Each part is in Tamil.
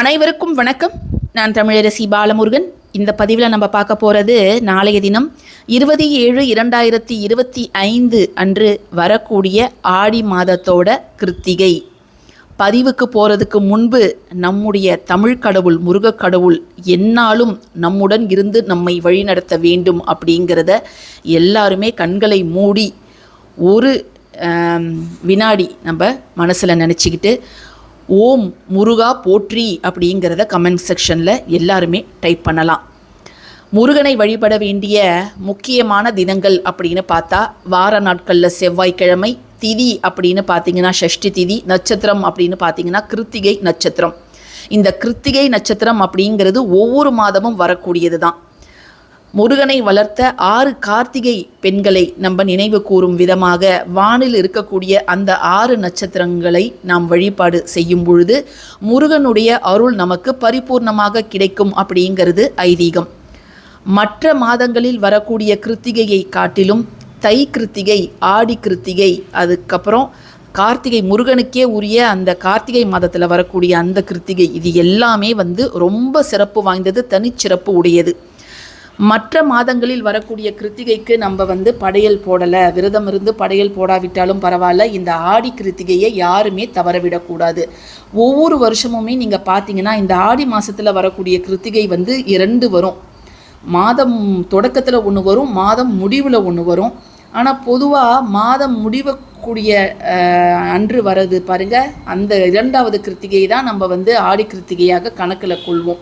அனைவருக்கும் வணக்கம். நான் தமிழரசி பாலமுருகன். இந்த பதிவில் நம்ம பார்க்க போகிறது நாளைய தினம் இருபது ஏழு இரண்டாயிரத்தி இருபத்தி ஐந்து அன்று வரக்கூடிய ஆடி மாதத்தோட கிருத்திகை. பதிவுக்கு போகிறதுக்கு முன்பு நம்முடைய தமிழ் கடவுள் முருகக் கடவுள் என்னாலும் நம்முடன் இருந்து நம்மை வழிநடத்த வேண்டும் அப்படிங்கிறத எல்லாருமே கண்களை மூடி ஒரு வினாடி நம்ம மனசில் நினச்சிக்கிட்டு ஓம் முருகா போற்றி அப்படிங்கிறத கமெண்ட் செக்ஷனில் எல்லாருமே டைப் பண்ணலாம். முருகனை வழிபட வேண்டிய முக்கியமான தினங்கள் அப்படின்னு பார்த்தா வார நாட்களில் செவ்வாய்க்கிழமை திதி அப்படின்னு பார்த்தீங்கன்னா ஷஷ்டி திதி நட்சத்திரம் அப்படின்னு பார்த்தீங்கன்னா கிருத்திகை நட்சத்திரம். இந்த கிருத்திகை நட்சத்திரம் அப்படிங்கிறது ஒவ்வொரு மாதமும் வரக்கூடியது தான் முருகனை வளர்த்த ஆறு கார்த்திகை பெண்களை நம்ம நினைவு கூறும் விதமாக வானில் இருக்கக்கூடிய அந்த ஆறு நட்சத்திரங்களை நாம் வழிபாடு செய்யும் பொழுது முருகனுடைய அருள் நமக்கு பரிபூர்ணமாக கிடைக்கும் அப்படிங்கிறது ஐதீகம். மற்ற மாதங்களில் வரக்கூடிய கிருத்திகையை காட்டிலும் தை கிருத்திகை ஆடி கிருத்திகை அதுக்கப்புறம் கார்த்திகை முருகனுக்கே உரிய அந்த கார்த்திகை மாதத்தில் வரக்கூடிய அந்த கிருத்திகை இது எல்லாமே வந்து ரொம்ப சிறப்பு வாய்ந்தது தனிச்சிறப்பு உடையது. மற்ற மாதங்களில் வரக்கூடிய கிருத்திகைக்கு நம்ம வந்து படையல் போடலை விரதம் இருந்து படையல் போடாவிட்டாலும் பரவாயில்ல இந்த ஆடி கிருத்திகையை யாருமே தவறவிடக்கூடாது. ஒவ்வொரு வருஷமுமே நீங்கள் பார்த்தீங்கன்னா இந்த ஆடி மாதத்தில் வரக்கூடிய கிருத்திகை வந்து இரண்டு வரும். மாதம் தொடக்கத்தில் ஒன்று வரும் மாதம் முடிவில் ஒன்று வரும். ஆனால் பொதுவாக மாதம் முடிவக்கூடிய அன்று வர்றது பாருங்க அந்த இரண்டாவது கிருத்திகை தான் நம்ம வந்து ஆடி கிருத்திகையாக கணக்கில் கொள்வோம்.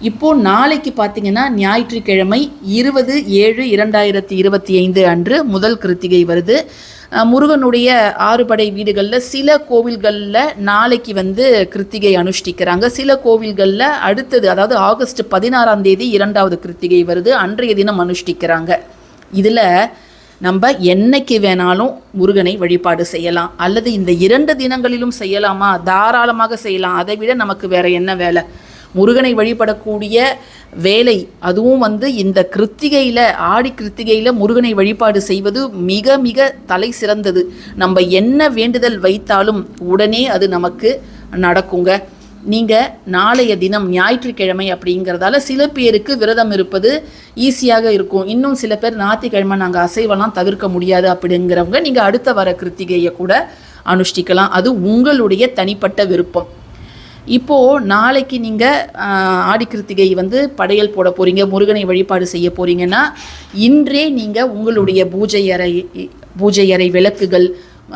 இப்போது நாளைக்கு பார்த்தீங்கன்னா ஞாயிற்றுக்கிழமை இருபது ஏழு இரண்டாயிரத்தி இருபத்தி ஐந்து அன்று முதல் கிருத்திகை வருது. முருகனுடைய ஆறுபடை வீடுகளில் சில கோவில்களில் நாளைக்கு வந்து கிருத்திகை அனுஷ்டிக்கிறாங்க. சில கோவில்களில் அடுத்தது அதாவது ஆகஸ்ட் பதினாறாம் தேதி இரண்டாவது கிருத்திகை வருது. அன்றைய தினம் அனுஷ்டிக்கிறாங்க. இதில் நம்ம என்னைக்கு வேணாலும் முருகனை வழிபாடு செய்யலாம். அல்லது இந்த இரண்டு தினங்களிலும் செய்யலாமா? தாராளமாக செய்யலாம். அதை விட நமக்கு வேற என்ன வேலை? முருகனை வழிபடக்கூடிய வேலை. அதுவும் வந்து இந்த கிருத்திகையில் ஆடி கிருத்திகையில் முருகனை வழிபாடு செய்வது மிக மிக தலை சிறந்தது. நம்ம என்ன வேண்டுதல் வைத்தாலும் உடனே அது நமக்கு நடக்குங்க. நீங்கள் நாளைய தினம் ஞாயிற்றுக்கிழமை அப்படிங்கிறதால சில பேருக்கு விரதம் இருப்பது ஈஸியாக இருக்கும். இன்னும் சில பேர் ஞாயிற்றுக்கிழமை நாங்கள் அசைவெல்லாம் தவிர்க்க முடியாது அப்படிங்கிறவங்க நீங்கள் அடுத்த வர கிருத்திகையை கூட அனுஷ்டிக்கலாம். அது உங்களுடைய தனிப்பட்ட விருப்பம். இப்போது நாளைக்கு நீங்கள் ஆடி கிருத்திகை வந்து படையல் போட போகிறீங்க முருகனை வழிபாடு செய்ய போகிறீங்கன்னா இன்றே நீங்கள் உங்களுடைய பூஜை அறை பூஜை அறை விளக்குகள்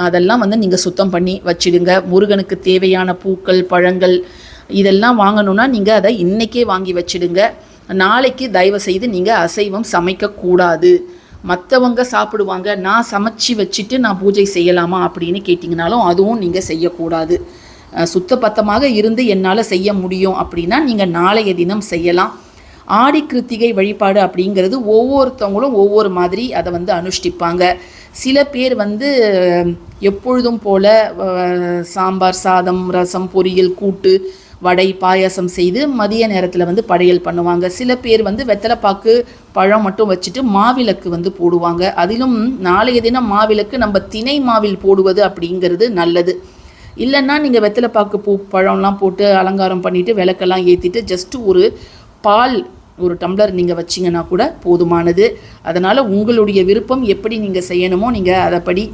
அதெல்லாம் வந்து நீங்கள் சுத்தம் பண்ணி வச்சிடுங்க. முருகனுக்கு தேவையான பூக்கள் பழங்கள் இதெல்லாம் வாங்கணுன்னா நீங்கள் அதை இன்றைக்கே வாங்கி வச்சிடுங்க. நாளைக்கு தயவு செய்து நீங்கள் அசைவம் சமைக்கக்கூடாது மற்றவங்க சாப்பிடுவாங்க நான் சமைச்சு வச்சுட்டு நான் பூஜை செய்யலாமா அப்படின்னு கேட்டிங்கனாலும் அதுவும் நீங்கள் செய்யக்கூடாது. சுத்தபத்தமாக இருந்து என்னால் செய்ய முடியும் அப்படின்னா நீங்கள் நாளைய தினம் செய்யலாம். ஆடி கிருத்திகை வழிபாடு அப்படிங்கிறது ஒவ்வொருத்தவங்களும் ஒவ்வொரு மாதிரி அதை வந்து அனுஷ்டிப்பாங்க. சில பேர் வந்து எப்பொழுதும் போல சாம்பார் சாதம் ரசம் பொரியல் கூட்டு வடை பாயாசம் செய்து மதிய நேரத்தில் வந்து படையல் பண்ணுவாங்க. சில பேர் வந்து வெத்தலைப்பாக்கு பழம் மட்டும் வச்சுட்டு மாவிளக்கு வந்து போடுவாங்க. அதிலும் நாளைய தினம் மாவிளக்கு நம்ம திணை மாவில் போடுவது அப்படிங்கிறது நல்லது. இல்லைன்னா நீங்கள் வெத்தலைப்பாக்கு பூ பழம்லாம் போட்டு அலங்காரம் பண்ணிவிட்டு விளக்கெல்லாம் ஏற்றிட்டு ஜஸ்ட்டு ஒரு பால் ஒரு டம்ளர் நீங்கள் வச்சிங்கன்னா கூட போதுமானது. அதனால் உங்களுடைய விருப்பம் எப்படி நீங்கள் செய்யணுமோ நீங்கள் அதைப்படி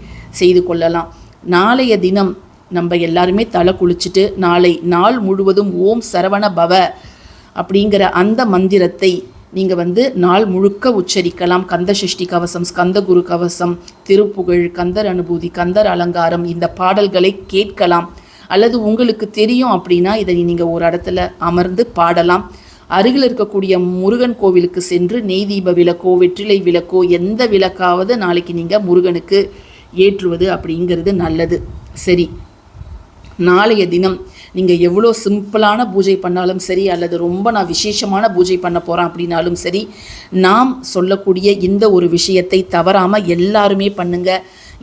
செய்து கொள்ளலாம். நாளைய தினம் நம்ம எல்லாருமே தலை குளிச்சுட்டு நாளை நாள் முழுவதும் ஓம் சரவண பவ அப்படிங்கிற அந்த மந்திரத்தை நீங்கள் வந்து நாள் முழுக்க உச்சரிக்கலாம். கந்த சஷ்டி கவசம் ஸ்கந்த குரு கவசம் திருப்புகழ் கந்தர் அனுபூதி கந்தர் அலங்காரம் இந்த பாடல்களை கேட்கலாம். அல்லது உங்களுக்கு தெரியும் அப்படின்னா இதை நீங்கள் ஒரு இடத்துல அமர்ந்து பாடலாம். அருகில் இருக்கக்கூடிய முருகன் கோவிலுக்கு சென்று நெய் தீப விளக்கோ வெற்றிலை விளக்கோ எந்த விளக்காவது நாளைக்கு நீங்கள் முருகனுக்கு ஏற்றுவது அப்படிங்கிறது நல்லது. சரி. நாளைய தினம் நீங்கள் எவ்வளோ சிம்பிளான பூஜை பண்ணாலும் சரி அல்லது ரொம்ப நான் விசேஷமான பூஜை பண்ண போகிறேன் அப்படின்னாலும் சரி நாம் சொல்லக்கூடிய இந்த ஒரு விஷயத்தை தவறாமல் எல்லாருமே பண்ணுங்க.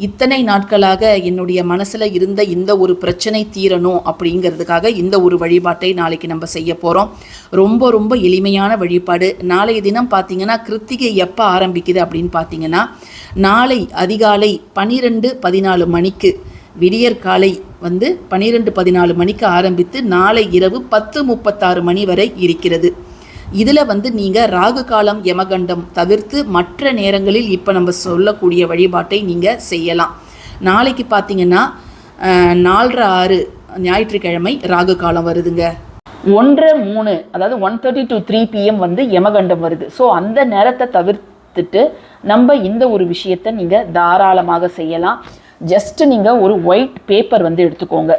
இத்தனை நாட்களாக என்னுடைய மனசில் இருந்த இந்த ஒரு பிரச்சனை தீரணும் அப்படிங்கிறதுக்காக இந்த ஒரு வழிபாட்டை நாளைக்கு நம்ம செய்ய போகிறோம் ரொம்ப ரொம்ப எளிமையான வழிபாடு. நாளைய தினம் பார்த்தீங்கன்னா கிருத்திகை எப்போ ஆரம்பிக்குது அப்படின்னு பார்த்தீங்கன்னா நாளை அதிகாலை பன்னிரெண்டு பதினாலு மணிக்கு விடியற்காலை வந்து பன்னிரெண்டு பதினாலு மணிக்கு ஆரம்பித்து நாளை இரவு பத்து முப்பத்தாறு மணி வரை இருக்கிறது. இதில் வந்து நீங்கள் ராகு காலம் யமகண்டம் தவிர்த்து மற்ற நேரங்களில் இப்போ நம்ம சொல்லக்கூடிய வழிபாட்டை நீங்கள் செய்யலாம். நாளைக்கு பார்த்தீங்கன்னா நாலரை ஆறு ஞாயிற்றுக்கிழமை ராகு காலம் வருதுங்க. ஒன்றரை மூணு அதாவது one thirty to three PM வந்து யமகண்டம் வருது. ஸோ அந்த நேரத்தை தவிர்த்துட்டு நம்ம இந்த ஒரு விஷயத்தை நீங்கள் தாராளமாக செய்யலாம். ஜஸ்ட்டு நீங்கள் ஒரு ஒயிட் பேப்பர் வந்து எடுத்துக்கோங்க.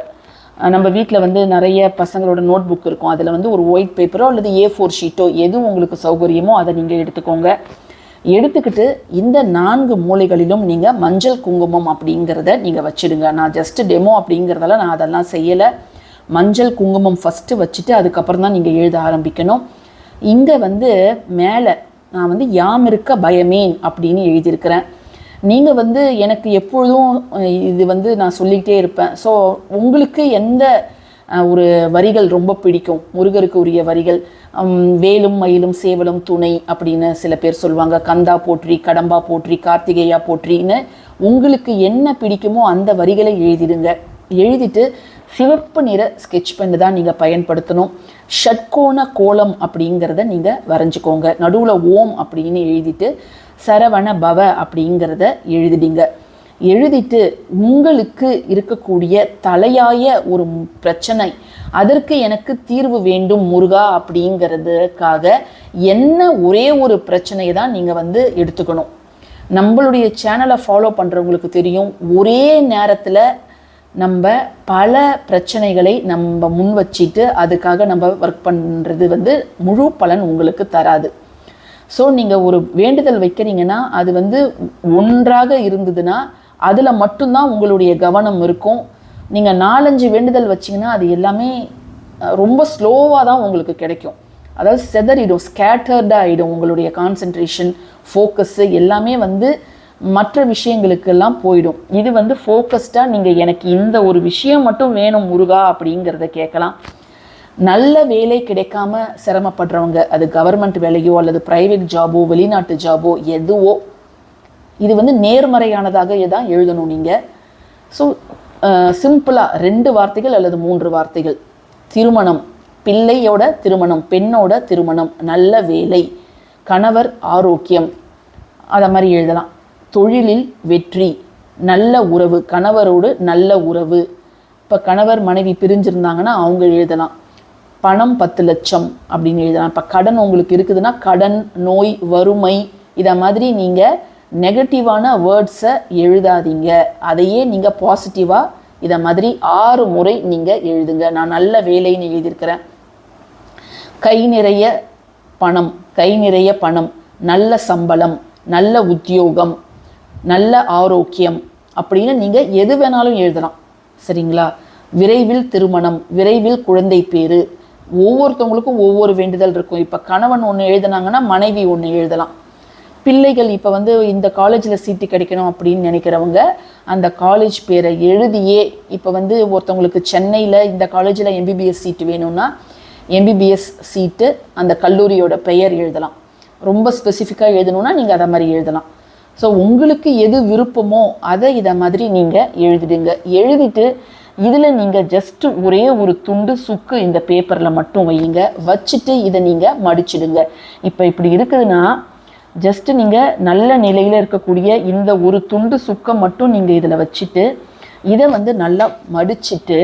நம்ம வீட்டில் வந்து நிறைய பசங்களோட நோட் புக் இருக்கும். அதில் வந்து ஒரு ஒயிட் பேப்பரோ அல்லது ஏ ஃபோர் ஷீட்டோ எது உங்களுக்கு சௌகரியமோ அதை நீங்கள் எடுத்துக்கோங்க. எடுத்துக்கிட்டு இந்த நான்கு மூலைகளிலும் நீங்கள் மஞ்சள் குங்குமம் அப்படிங்கிறத நீங்கள் வச்சிடுங்க. நான் ஜஸ்ட்டு டெமோ அப்படிங்கிறதால நான் அதெல்லாம் செய்யலை. மஞ்சள் குங்குமம் ஃபஸ்ட்டு வச்சுட்டு அதுக்கப்புறம் தான் நீங்கள் எழுத ஆரம்பிக்கணும். இங்கே வந்து மேலே நான் வந்து யாம் இருக்க பயமேன் அப்படின்னு எழுதியிருக்கிறேன். நீங்கள் வந்து எனக்கு எப்பொழுதும் இது வந்து நான் சொல்லிக்கிட்டே இருப்பேன். ஸோ உங்களுக்கு எந்த ஒரு வரிகள் ரொம்ப பிடிக்கும்? முருகருக்கு உரிய வரிகள். வேலும் மயிலும் சேவலும் துணை அப்படின்னு சில பேர் சொல்லுவாங்க. கந்தா போற்றி கடம்பா போற்றி கார்த்திகேயா போற்றின்னு உங்களுக்கு என்ன பிடிக்குமோ அந்த வரிகளை எழுதிடுங்க. எழுதிட்டு சிவப்பு நிற ஸ்கெட்ச் பென் தான் நீங்கள் பயன்படுத்தணும். ஷட்கோண கோலம் அப்படிங்கிறத நீங்கள் வரைஞ்சிக்கோங்க. நடுவில் ஓம் அப்படின்னு எழுதிட்டு சரவண பவ அப்படிங்கிறத எழுதிடுங்க எழுதிட்டு உங்களுக்கு இருக்கக்கூடிய தலையாய ஒரு பிரச்சனை அதற்கு எனக்கு தீர்வு வேண்டும் முருகா அப்படிங்கிறதுக்காக என்ன ஒரே ஒரு பிரச்சனையை தான் நீங்கள் வந்து எடுத்துக்கணும். நம்மளுடைய சேனலை ஃபாலோ பண்ணுறவங்களுக்கு தெரியும் ஒரே நேரத்தில் நம்ம பல பிரச்சனைகளை நம்ம முன் வச்சுட்டு அதுக்காக நம்ம ஒர்க் பண்ணுறது வந்து முழு பலன் உங்களுக்கு தராது. ஸோ நீங்கள் ஒரு வேண்டுதல் வைக்கிறீங்கன்னா அது வந்து ஒன்றாக இருந்ததுன்னா அதில் மட்டும்தான் உங்களுடைய கவனம் இருக்கும். நீங்கள் நாலஞ்சு வேண்டுதல் வச்சிங்கன்னா அது எல்லாமே ரொம்ப ஸ்லோவாக தான் உங்களுக்கு கிடைக்கும். அதாவது செதறிடும் ஸ்கேட்டர்டாக ஆகிடும் உங்களுடைய கான்சென்ட்ரேஷன் ஃபோக்கஸ்ஸு எல்லாமே வந்து மற்ற விஷயங்களுக்கெல்லாம் போயிடும். இது வந்து ஃபோக்கஸ்டாக நீங்கள் எனக்கு இந்த ஒரு விஷயம் மட்டும் வேணும் முருகா அப்படிங்கிறத கேட்கலாம். நல்ல வேலை கிடைக்காம சிரமப்படுறவங்க அது கவர்மெண்ட் வேலையோ அல்லது பிரைவேட் ஜாபோ வெளிநாட்டு ஜாபோ எதுவோ இது வந்து நேர்மறையானதாக தான் எழுதணும் நீங்கள் ஸோ சிம்பிளாக ரெண்டு வார்த்தைகள் அல்லது மூன்று வார்த்தைகள். திருமணம் பிள்ளையோட திருமணம் பெண்ணோட திருமணம் நல்ல வேலை கணவர் ஆரோக்கியம் அதை மாதிரி எழுதலாம். தொழிலில் வெற்றி நல்ல உறவு கணவரோடு நல்ல உறவு. இப்போ கணவர் மனைவி பிரிஞ்சிருந்தாங்கன்னா அவங்க எழுதலாம். பணம் பத்து லட்சம் அப்படின்னு எழுதலாம் இப்போ கடன் உங்களுக்கு இருக்குதுன்னா கடன் நோய் வறுமை இதை மாதிரி நீங்கள் நெகட்டிவான வேர்ட்ஸை எழுதாதீங்க. அதையே நீங்கள் பாசிட்டிவாக இதை மாதிரி ஆறு முறை நீங்கள் எழுதுங்க. நான் நல்ல வேலைன்னு எழுதியிருக்கிறேன். கை நிறைய பணம் கை நிறைய பணம் நல்ல சம்பளம் நல்ல உத்தியோகம் நல்ல ஆரோக்கியம் அப்படின்னு நீங்கள் எது வேணாலும் எழுதலாம். சரிங்களா? விரைவில் திருமணம் விரைவில் குழந்தை பேரு ஒவ்வொருத்தவங்களுக்கும் ஒவ்வொரு வேண்டுதல் இருக்கும். இப்போ கணவன் ஒன்று எழுதினாங்கன்னா மனைவி ஒன்று எழுதலாம். பிள்ளைகள் இப்போ வந்து இந்த காலேஜில் சீட்டு கிடைக்கணும் அப்படின்னு நினைக்கிறவங்க அந்த காலேஜ் பேரை எழுதியே இப்போ வந்து ஒருத்தவங்களுக்கு சென்னையில் இந்த காலேஜில் எம்பிபிஎஸ் சீட்டு வேணும்னா எம்பிபிஎஸ் சீட்டு அந்த கல்லூரியோட பெயர் எழுதலாம். ரொம்ப ஸ்பெசிஃபிக்காக எழுதணும்னா நீங்கள் அதை மாதிரி எழுதலாம். ஸோ உங்களுக்கு எது விருப்பமோ அதை இதை மாதிரி நீங்கள் எழுதிடுங்க. எழுதிட்டு இதில் நீங்கள் ஜஸ்ட் ஒரே ஒரு துண்டு சுக்கு இந்த பேப்பரில் மட்டும் வையுங்க. வச்சுட்டு இதை நீங்கள் மடிச்சிடுங்க. இப்போ இப்படி இருக்குதுன்னா ஜஸ்ட்டு நீங்கள் நல்ல நிலையில் இருக்கக்கூடிய இந்த ஒரு துண்டு சுக்கை மட்டும் நீங்கள் இதில் வச்சுட்டு இதை வந்து நல்லா மடிச்சிட்டு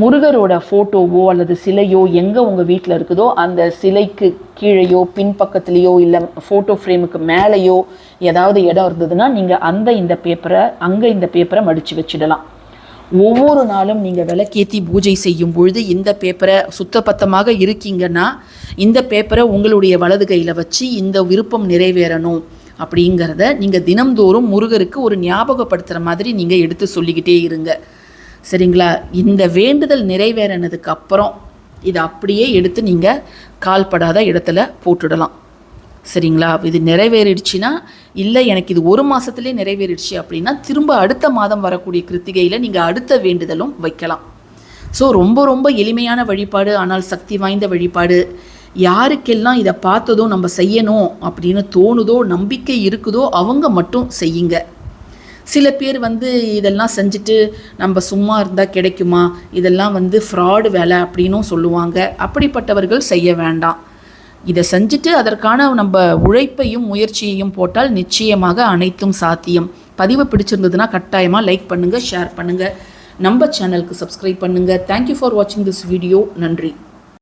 முருகரோட ஃபோட்டோவோ அல்லது சிலையோ எங்கே உங்கள் வீட்டில் இருக்குதோ அந்த சிலைக்கு கீழேயோ பின்பக்கத்துலேயோ இல்லை ஃபோட்டோ ஃப்ரேமுக்கு மேலேயோ ஏதாவது இடம் இருந்ததுன்னா நீங்கள் அந்த இந்த பேப்பரை அங்கே இந்த பேப்பரை மடித்து வச்சிடலாம். ஒவ்வொரு நாளும் நீங்கள் விளக்கேற்றி பூஜை செய்யும் பொழுது இந்த பேப்பரை சுத்தபத்தமாக இருக்கீங்கன்னா இந்த பேப்பரை உங்களுடைய வலது கையில் வச்சு இந்த விருப்பம் நிறைவேறணும் அப்படிங்கிறத நீங்கள் தினம்தோறும் முருகருக்கு ஒரு ஞாபகப்படுத்துகிற மாதிரி நீங்கள் எடுத்து சொல்லிக்கிட்டே இருங்க. சரிங்களா? இந்த வேண்டுதல் நிறைவேறினதுக்கு அப்புறம் இதை அப்படியே எடுத்து நீங்கள் கால்படாத இடத்துல போட்டுடலாம். சரிங்களா? இது நிறைவேறிடுச்சுன்னா இல்லை எனக்கு இது ஒரு மாதத்துலேயே நிறைவேறிடுச்சு அப்படின்னா திரும்ப அடுத்த மாதம் வரக்கூடிய கிருத்திகையில் நீங்கள் அடுத்த வேண்டுதலும் வைக்கலாம். ஸோ ரொம்ப ரொம்ப எளிமையான வழிபாடு ஆனால் சக்தி வாய்ந்த வழிபாடு. யாருக்கெல்லாம் இதை பார்த்ததும் நம்ம செய்யணும் அப்படின்னு தோணுதோ நம்பிக்கை இருக்குதோ அவங்க மட்டும் செய்யுங்க. சில பேர் வந்து இதெல்லாம் செஞ்சுட்டு நம்ம சும்மா இருந்தால் கிடைக்குமா? இதெல்லாம் வந்து ஃப்ராடு வேலை அப்படின்னும் சொல்லுவாங்க. அப்படிப்பட்டவர்கள் செய்ய வேண்டாம். இதை செஞ்சுட்டு அதற்கான நம்ம உழைப்பையும் முயற்சியையும் போட்டால் நிச்சயமாக அனைத்தும் சாத்தியம். பதிவு பிடிச்சிருந்ததுன்னா கட்டாயமாக லைக் பண்ணுங்கள் ஷேர் பண்ணுங்கள் நம்ம சேனலுக்கு சப்ஸ்கிரைப் பண்ணுங்கள் தேங்க்யூ ஃபார் வாட்சிங் திஸ் வீடியோ நன்றி.